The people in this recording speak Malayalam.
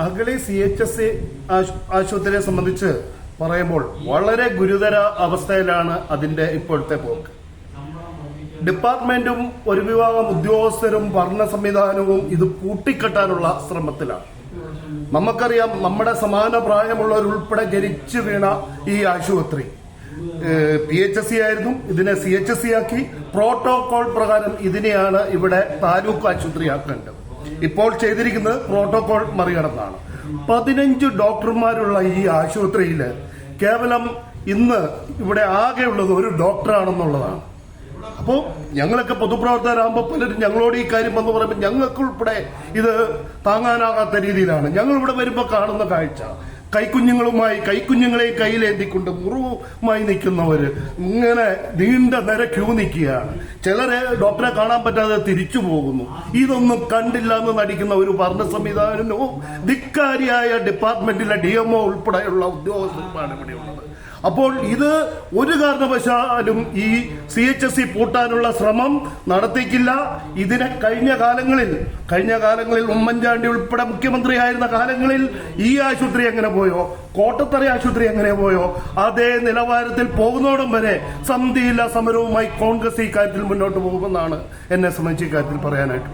അഗളി സി എച്ച് എസ് ആശുപത്രിയെ സംബന്ധിച്ച് പറയുമ്പോൾ വളരെ ഗുരുതര അവസ്ഥയിലാണ് അതിന്റെ ഇപ്പോഴത്തെ പോക്ക്. ഡിപ്പാർട്ട്മെന്റും ഒരു വിഭാഗം ഉദ്യോഗസ്ഥരും ഭരണ സംവിധാനവും ഇത് പൂട്ടിക്കെട്ടാനുള്ള ശ്രമത്തിലാണ്. നമുക്കറിയാം നമ്മുടെ സമാന പ്രായമുള്ളവരുൾപ്പെടെ ജനിച്ചു വീണ ഈ ആശുപത്രി. പി എച്ച് എസ് സി ആയിരുന്നു. ഇതിനെ സി എച്ച് എസ് സി ആക്കി. പ്രോട്ടോകോൾ പ്രകാരം ഇതിനെയാണ് ഇവിടെ താലൂക്ക് ആശുപത്രി ആക്കേണ്ടത് ഇപ്പോൾ ചെയ്തിരിക്കുന്നത് പ്രോട്ടോകോൾ മറികടന്നാണ്. പതിനഞ്ച് ഡോക്ടർമാരുള്ള ഈ ആശുപത്രിയിൽ കേവലം ഇന്ന് ഇവിടെ ആകെയുള്ളത് ഒരു ഡോക്ടറാണെന്നുള്ളതാണ്. അപ്പോൾ ഞങ്ങളൊക്കെ പൊതുപ്രവർത്തകരാകുമ്പോൾ പലരും ഞങ്ങളോട് ഈ കാര്യം വന്ന് പറയുമ്പോൾ ഞങ്ങൾക്ക് ഉൾപ്പെടെ ഇത് താങ്ങാനാകാത്ത രീതിയിലാണ്. ഞങ്ങൾ ഇവിടെ വരുമ്പോൾ കാണുന്ന കാഴ്ച. കൈക്കുഞ്ഞുങ്ങളുമായി കൈക്കുഞ്ഞുങ്ങളെ കയ്യിലേന്തിക്കൊണ്ട് മുറിവുമായി നിൽക്കുന്നവര് ഇങ്ങനെ നീണ്ട നിര ക്യൂ നിൽക്കുകയാണ് ചിലരെ ഡോക്ടറെ കാണാൻ പറ്റാതെ തിരിച്ചു പോകുന്നു. ഇതൊന്നും കണ്ടില്ല എന്ന് നടിക്കുന്ന ഒരു ഭരണ സംവിധാനവും ധിക്കാരിയായ ഡിപ്പാർട്ട്മെന്റിലെ ഡി എംഒ ഉൾപ്പെടെയുള്ള ഉദ്യോഗസ്ഥന്മാരാണ് ഇവിടെയുള്ളത് അപ്പോൾ ഇത് ഒരു കാരണവശാലും ഈ സി എച്ച് എസ് സി പൂട്ടാനുള്ള ശ്രമം നടത്തിക്കില്ല ഇതിനെ കഴിഞ്ഞ കാലങ്ങളിൽ കഴിഞ്ഞ കാലങ്ങളിൽ ഉമ്മൻചാണ്ടി ഉൾപ്പെടെ മുഖ്യമന്ത്രിയായിരുന്ന കാലങ്ങളിൽ ഈ ആശുപത്രി എങ്ങനെ പോയോ? കോട്ടത്തറ ആശുപത്രി എങ്ങനെ പോയോ? അതേ നിലവാരത്തിൽ പോകുന്നോടും വരെ സന്ധിയില്ല സമരവുമായി കോൺഗ്രസ് ഈ കാര്യത്തിൽ മുന്നോട്ട് പോകുമെന്നാണ് എന്നെ സംബന്ധിച്ച് ഈ കാര്യത്തിൽ പറയാനായിട്ട്.